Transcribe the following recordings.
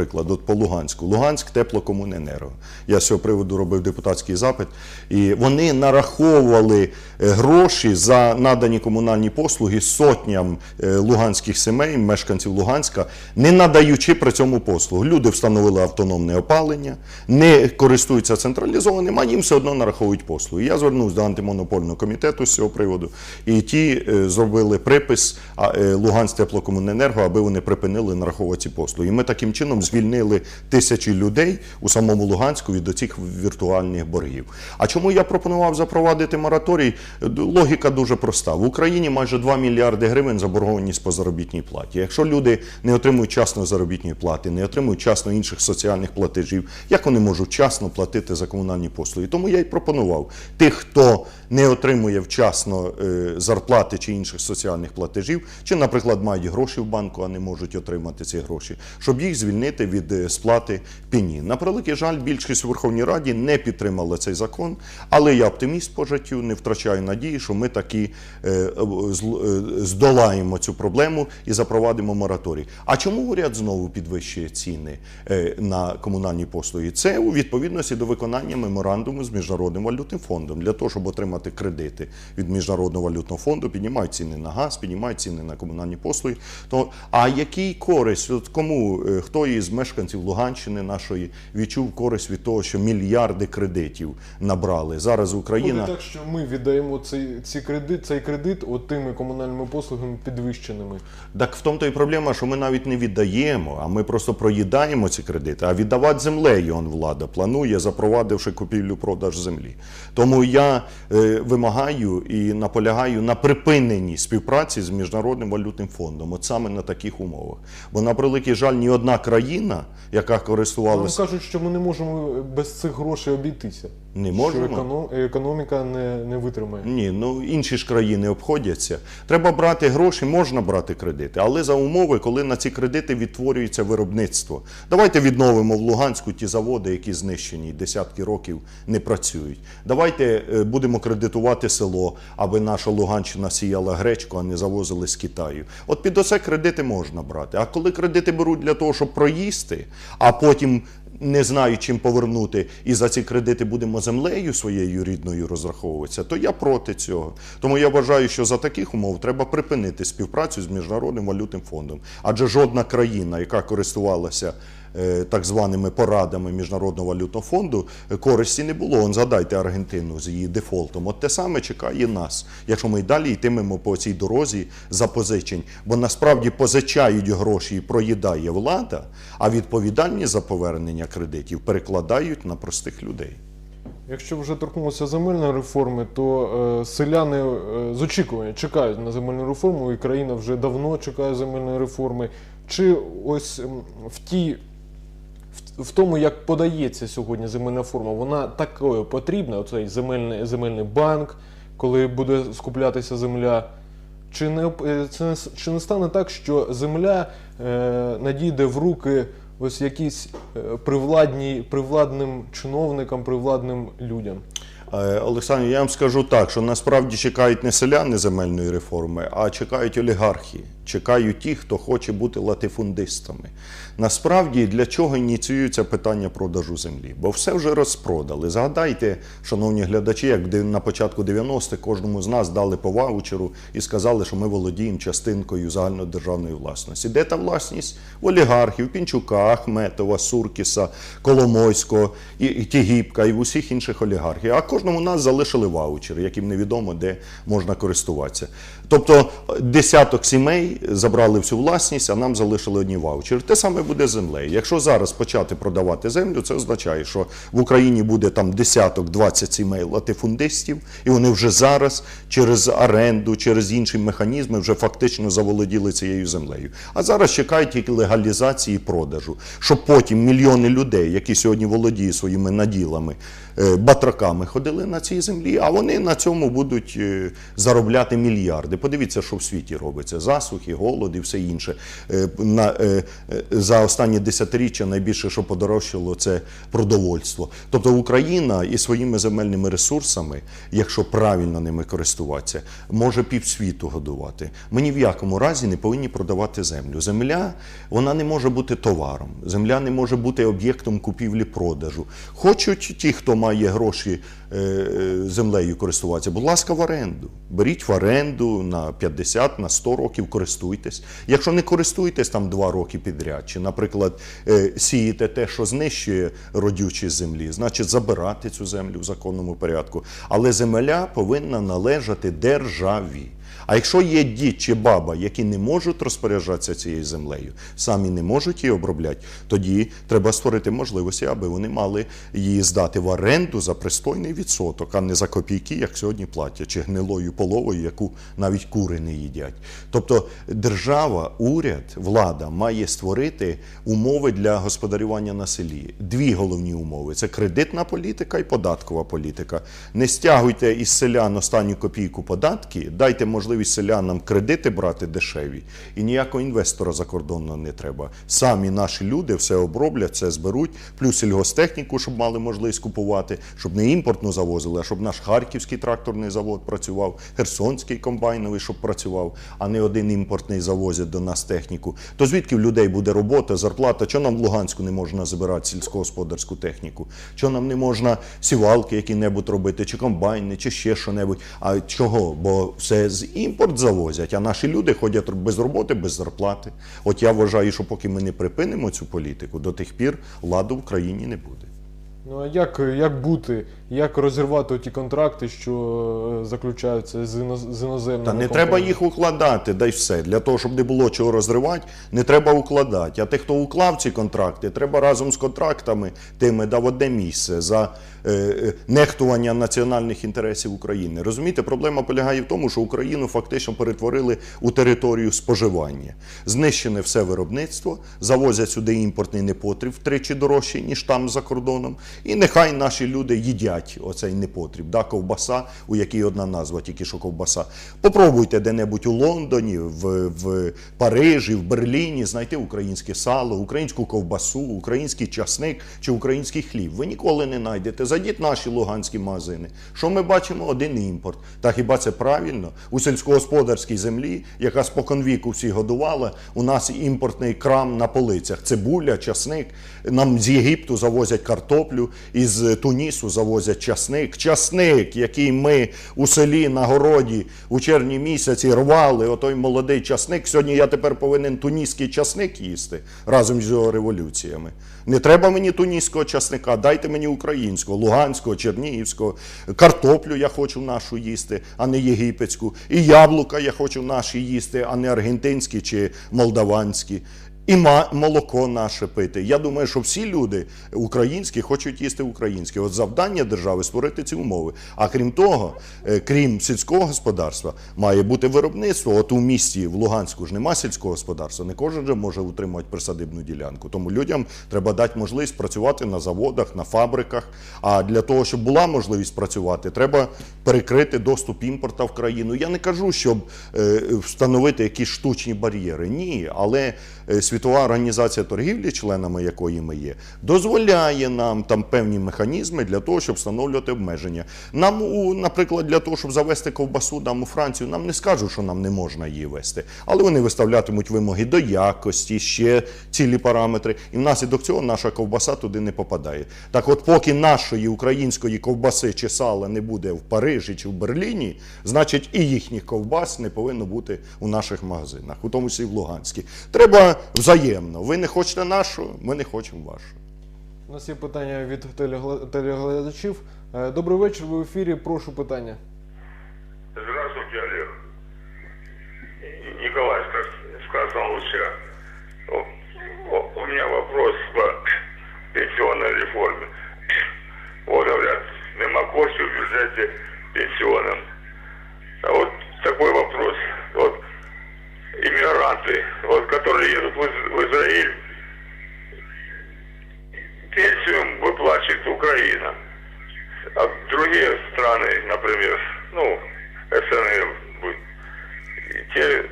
приклад, от по Луганську. Луганськ теплокомуненерго. Я з цього приводу робив депутатський запит, і вони нараховували е, гроші за надані комунальні послуги сотням е, луганських сімей, мешканців Луганська, не надаючи при цьому послуг. Люди встановили автономне опалення, не користуються централізованим, а їм все одно нараховують послуги. Я звернувся до антимонопольного комітету з цього приводу, і ті е, зробили припис Луганськ теплокомуненерго, аби вони припинили нараховувати послуги. І ми таким чином звільнили тисячі людей у самому Луганську від оцих віртуальних боргів. А чому я пропонував запровадити мораторій? Логіка дуже проста. В Україні майже 2 мільярди гривень заборгованість по заробітній платі. Якщо люди не отримують часно заробітної плати, не отримують часно інших соціальних платежів, як вони можуть вчасно платити за комунальні послуги? Тому я й пропонував тих, хто не отримує вчасно е, зарплати чи інших соціальних платежів, чи, наприклад, мають гроші в банку, а не можуть отримати ці гроші, щоб їх звільнити від е, сплати пені. На превеликий жаль, більшість у Верховній Раді не підтримала цей закон, але я оптиміст по життю, не втрачаю надії, що ми таки е, е, здолаємо цю проблему і запровадимо мораторій. А чому уряд знову підвищує ціни на комунальні послуги? Це у відповідності до виконання меморандуму з міжнародним валютним фондом для того, щоб отримати кредити від міжнародного валютного фонду, піднімають ціни на газ, піднімають ціни на комунальні послуги. А який користь? Кому хто із мешканців Луганщини нашої відчув користь від того, що мільярди кредитів набрали зараз Україна? Буде так, що ми віддаємо цей, ці кредит, цей кредит от тими комунальними послугами підвищеними. Так в тому то і проблема, що ми навіть не віддаємо, а ми просто проїдаємо ці кредити. А віддавати землею он влада планує, запровадивши купівлю-продаж землі. Тому я е, вимагаю і наполягаю на припиненні співпраці з міжнародним валютним фондом, от саме на таких умовах. Бо на превеликий жаль, ні одна країна, яка Нам користувалася кажуть, що ми не можемо без цих грошей обійтися. Не можемо? Що економ- економіка не, не витримає. Ні, ну інші ж країни обходяться. Треба брати гроші, можна брати кредити, але за умови, коли на ці кредити відтворюється виробництво. Давайте відновимо в Луганську ті заводи, які знищені десятки років не працюють. Давайте е, будемо кредитувати село, аби наша Луганщина сіяла гречку, а не завозили з Китаю. От під оце кредити можна брати. А коли кредити беруть для того, щоб проїсти, а потім не знаю, чим повернути, і за ці кредити будемо землею своєю рідною розраховуватися, то я проти цього. Тому я вважаю, що за таких умов треба припинити співпрацю з міжнародним валютним фондом. Адже жодна країна, яка користувалася так званими порадами міжнародного валютного фонду, е, користі не було. Он згадайте Аргентину з її дефолтом. От те саме чекає нас, якщо ми й далі йтимемо по цій дорозі запозичень. Бо насправді позичають гроші і проїдає влада, а відповідальність за повернення кредитів перекладають на простих людей. Якщо вже торкнулося земельної реформи, то е, селяни е, з очікуванням чекають на земельну реформу, і країна вже давно чекає земельної реформи. Чи ось в тій в, тому, як подається сьогодні земельна реформа, вона такою потрібна, оцей земельний, земельний банк, коли буде скуплятися земля. Чи не, е, чи не стане так, що земля е, надійде в руки ось якісь е, привладні, привладним чиновникам, привладним людям? Е, Олександр, я вам скажу так, що насправді чекають не селяни земельної реформи, а чекають олігархи. Чекають ті, хто хоче бути латифундистами. Насправді, для чого ініціюється питання продажу землі? Бо все вже розпродали. Згадайте, шановні глядачі, як на початку 90-х кожному з нас дали по ваучеру і сказали, що ми володіємо частинкою загальнодержавної власності. Де та власність? В олігархів, Пінчука, Ахметова, Суркіса, Коломойського, і, і Тігіпка, і в усіх інших олігархів. А кожному нас залишили ваучери, яким невідомо, де можна користуватися. Тобто десяток сімей забрали всю власність, а нам залишили одні ваучери. Те саме буде з землею. Якщо зараз почати продавати землю, це означає, що в Україні буде там десяток, 20 сімей латифундистів, і вони вже зараз через оренду, через інші механізми вже фактично заволоділи цією землею. А зараз чекають тільки легалізації продажу, щоб потім мільйони людей, які сьогодні володіють своїми наділами, е, батраками, ходили на цій землі, а вони на цьому будуть е, заробляти мільярди. Подивіться, що в світі робиться. Засухи, посухи, голод і все інше. Е, На, е, е, за останні десятиріччя найбільше, що подорожчало, це продовольство. Тобто Україна і своїми земельними ресурсами, якщо правильно ними користуватися, може півсвіту годувати. Ми ні в якому разі не повинні продавати землю. Земля вона не може бути товаром. Земля не може бути об'єктом купівлі-продажу. Хочуть ті, хто має гроші землею користуватися, будь ласка, в оренду. Беріть в оренду на 50, на 100 років, користуйтесь. Якщо не користуєтесь там 2 роки підряд, чи, наприклад, е, сієте те, що знищує родючі землі, значить забирати цю землю в законному порядку. Але земля повинна належати державі. А якщо є дід чи баба, які не можуть розпоряджатися цією землею, самі не можуть її обробляти, тоді треба створити можливості, аби вони мали її здати в оренду за пристойний відсоток, а не за копійки, як сьогодні платять, чи гнилою половою, яку навіть кури не їдять. Тобто держава, уряд, влада має створити умови для господарювання на селі. Дві головні умови: це кредитна політика і податкова політика. Не стягуйте із селян останню копійку податки, дайте можливість селянам кредити брати дешеві, і ніякого інвестора закордонного не треба. Самі наші люди все оброблять, все зберуть, плюс сільгостехніку, щоб мали можливість купувати, щоб не імпортну завозили, а щоб наш харківський тракторний завод працював, херсонський комбайновий, щоб працював, а не один імпортний завозять до нас техніку. То звідки в людей буде робота, зарплата? Чого нам в Луганську не можна забирати сільськогосподарську техніку? Чого нам не можна сівалки які-небудь робити, чи комбайни, чи ще що-небудь? А чого? Бо все з імпорт завозять, а наші люди ходять без роботи, без зарплати. От я вважаю, що поки ми не припинимо цю політику, до тих пір ладу в країні не буде. Ну а як, як бути, як розірвати ті контракти, що е, заключаються з, іноз- з іноземними Та не компаніями? треба їх укладати, дай все. Для того, щоб не було чого розривати, не треба укладати. А тих, хто уклав ці контракти, треба разом з контрактами тими дав одне місце за е, е, нехтування національних інтересів України. Розумієте, проблема полягає в тому, що Україну фактично перетворили у територію споживання. Знищене все виробництво, завозять сюди імпортний непотріб втричі дорожчий, ніж там за кордоном. І нехай наші люди їдять оцей непотріб. Да, ковбаса, у якій одна назва, тільки що ковбаса. Попробуйте де-небудь у Лондоні, в, в Парижі, в Берліні знайти українське сало, українську ковбасу, український часник чи український хліб. Ви ніколи не знайдете. Зайдіть наші луганські магазини. Що ми бачимо? Один імпорт. Та хіба це правильно? У сільськогосподарській землі, яка споконвіку всі годувала, у нас імпортний крам на полицях. Цибуля, часник. Нам з Єгипту завозять картоплю, із Тунісу завозять часник. Часник, який ми у селі на городі у червні місяці рвали, отой молодий часник. Сьогодні я тепер повинен туніський часник їсти разом з його революціями. Не треба мені туніського часника, дайте мені українського, луганського, чернігівського. Картоплю я хочу нашу їсти, а не єгипетську. І яблука я хочу наші їсти, а не аргентинські чи молдаванські. І молоко наше пити. Я думаю, що всі люди українські хочуть їсти українське. От завдання держави створити ці умови. А крім того, е, крім сільського господарства, має бути виробництво. От у місті в Луганську ж нема сільського господарства. Не кожен же може утримувати присадибну ділянку. Тому людям треба дати можливість працювати на заводах, на фабриках. А для того, щоб була можливість працювати, треба перекрити доступ імпорта в країну. Я не кажу, щоб е, встановити якісь штучні бар'єри. Ні, але е, Світова організація торгівлі, членами якої ми є, дозволяє нам там певні механізми для того, щоб встановлювати обмеження. Нам, наприклад, для того, щоб завести ковбасу там у Францію, нам не скажуть, що нам не можна її вести, але вони виставлятимуть вимоги до якості, ще цілі параметри, і внаслідок цього наша ковбаса туди не попадає. Так, от, поки нашої української ковбаси чи сала не буде в Парижі чи в Берліні, значить і їхніх ковбас не повинно бути у наших магазинах, у тому числі в Луганській. Треба взаємно. Ви не хочете нашу, ми не хочемо вашу. У нас є питання від телеглядачів. Е, Добрий вечір, ви в ефірі. Прошу питання. Здравствуйте, Олег. Николай с Красного У- меня вопрос по пенсионной реформе. Вот, говорят, нема коштів в бюджете пенсионном. А вот такой вопрос. Вот иммигранты, вот, которые едут в в Израиль, пенсию им выплачивает Украина. А другие страны, например, ну, будь, те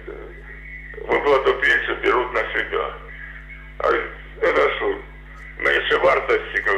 выплату пенсии берут на себя. А это что, меньше вартости, как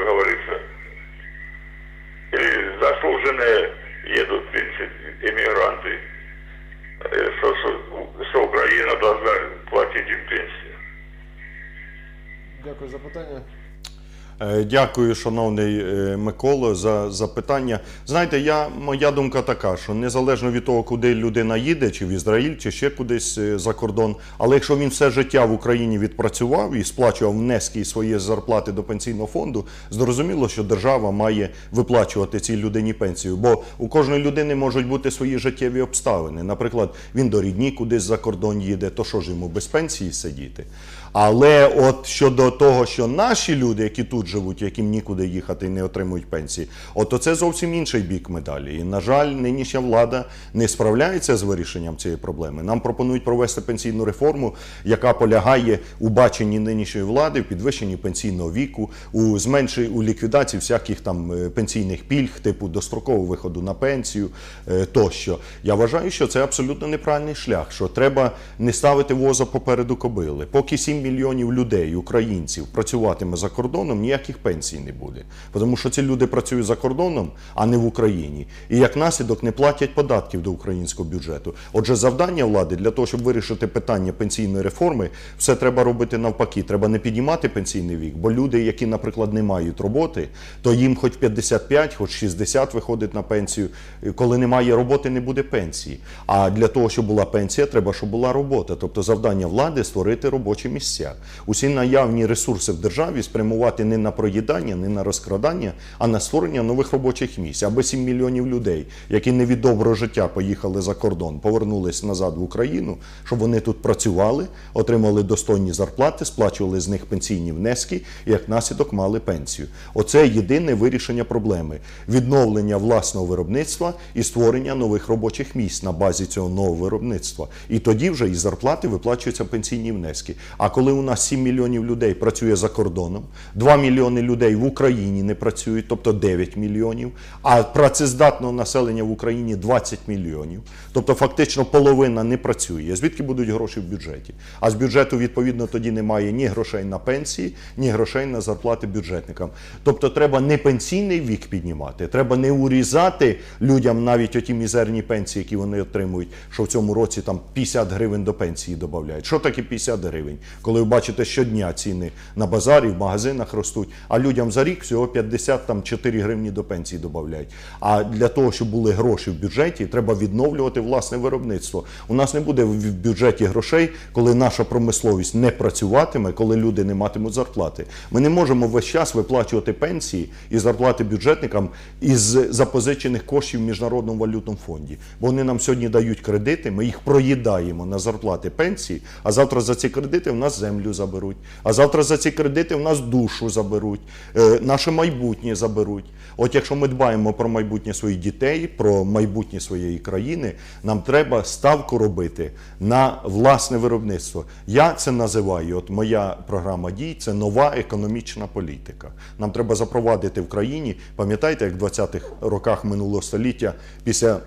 Дякую, шановний е, Миколо, за запитання. Знаєте, я, моя думка така, що незалежно від того, куди людина їде, чи в Ізраїль, чи ще кудись е, за кордон, але якщо він все життя в Україні відпрацював і сплачував внески свої зарплати до пенсійного фонду, зрозуміло, що держава має виплачувати цій людині пенсію. Бо у кожної людини можуть бути свої життєві обставини. Наприклад, він до рідні кудись за кордон їде, то що ж йому без пенсії сидіти? Але от щодо того, що наші люди, які тут живуть, яким нікуди їхати і не отримують пенсії, от це зовсім інший бік медалі. І, на жаль, нинішня влада не справляється з вирішенням цієї проблеми. Нам пропонують провести пенсійну реформу, яка полягає у баченні нинішньої влади, в підвищенні пенсійного віку, у зменшенні у ліквідації всяких там е, пенсійних пільг, типу дострокового виходу на пенсію е, тощо. Я вважаю, що це абсолютно неправильний шлях, що треба не ставити воза попереду кобили. Поки 7 мільйонів людей, українців, працюватиме за кордоном, ніяких пенсій не буде. Тому що ці люди працюють за кордоном, а не в Україні. І як наслідок не платять податків до українського бюджету. Отже, завдання влади для того, щоб вирішити питання пенсійної реформи, все треба робити навпаки. Треба не піднімати пенсійний вік, бо люди, які, наприклад, не мають роботи, то їм хоч 55, хоч 60 виходить на пенсію. Коли немає роботи, не буде пенсії. А для того, щоб була пенсія, треба, щоб була робота. Тобто завдання влади створити робочі місця. Усі наявні ресурси в державі спрямувати не на проїдання, не на розкрадання, а на створення нових робочих місць. Аби 7 мільйонів людей, які не від доброго життя поїхали за кордон, повернулись назад в Україну, щоб вони тут працювали, отримали достойні зарплати, сплачували з них пенсійні внески і як наслідок мали пенсію. Оце єдине вирішення проблеми відновлення власного виробництва і створення нових робочих місць на базі цього нового виробництва. І тоді вже із зарплати виплачуються пенсійні внески. А коли у нас 7 мільйонів людей працює за кордоном, 2 мільйони людей в Україні не працюють, тобто 9 мільйонів, а працездатного населення в Україні 20 мільйонів, тобто фактично половина не працює. Звідки будуть гроші в бюджеті? А з бюджету відповідно тоді немає ні грошей на пенсії, ні грошей на зарплати бюджетникам. Тобто треба не пенсійний вік піднімати, треба не урізати людям навіть оті мізерні пенсії, які вони отримують, що в цьому році там 50 гривень до пенсії додають. Що таке 50 гривень? Коли ви бачите щодня ціни на базарі, в магазинах ростуть, а людям за рік всього 54 гривні до пенсії додають. А для того, щоб були гроші в бюджеті, треба відновлювати власне виробництво. У нас не буде в бюджеті грошей, коли наша промисловість не працюватиме, коли люди не матимуть зарплати. Ми не можемо весь час виплачувати пенсії і зарплати бюджетникам із запозичених коштів в міжнародному валютному фонді. Бо вони нам сьогодні дають кредити, ми їх проїдаємо на зарплати пенсії, а завтра за ці кредити в нас землю заберуть. А завтра за ці кредити в нас душу заберуть, е, наше майбутнє заберуть. От якщо ми дбаємо про майбутнє своїх дітей, про майбутнє своєї країни, нам треба ставку робити на власне виробництво. Я це називаю. От моя програма дій це нова економічна політика. Нам треба запровадити в країні. Пам'ятаєте, як в 20-х роках минулого століття після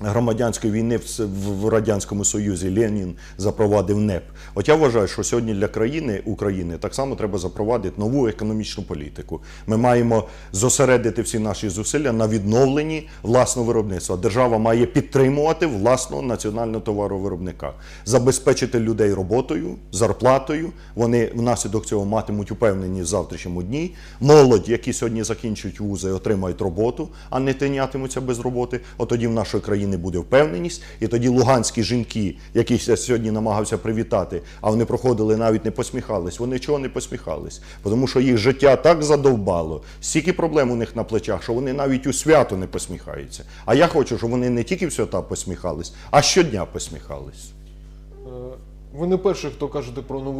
громадянської війни в, Радянському Союзі Ленін запровадив НЕП. От я вважаю, що сьогодні для країни України так само треба запровадити нову економічну політику. Ми маємо зосередити всі наші зусилля на відновленні власного виробництва. Держава має підтримувати власного національного товаровиробника, забезпечити людей роботою, зарплатою. Вони внаслідок цього матимуть упевненість в завтрашньому дні. Молодь, які сьогодні закінчують вузи, отримають роботу, а не тинятимуться без роботи. От тоді в нашої країни буде впевненість, і тоді луганські жінки, яких я сьогодні намагався привітати, а вони проходили навіть не посміхались. Вони чого не посміхались? Тому що їх життя так задовбало, стільки проблем у них на плечах, що вони навіть у свято не посміхаються. А я хочу, щоб вони не тільки в свята посміхались, а щодня посміхались. Е, Ви не перший, хто кажете про нову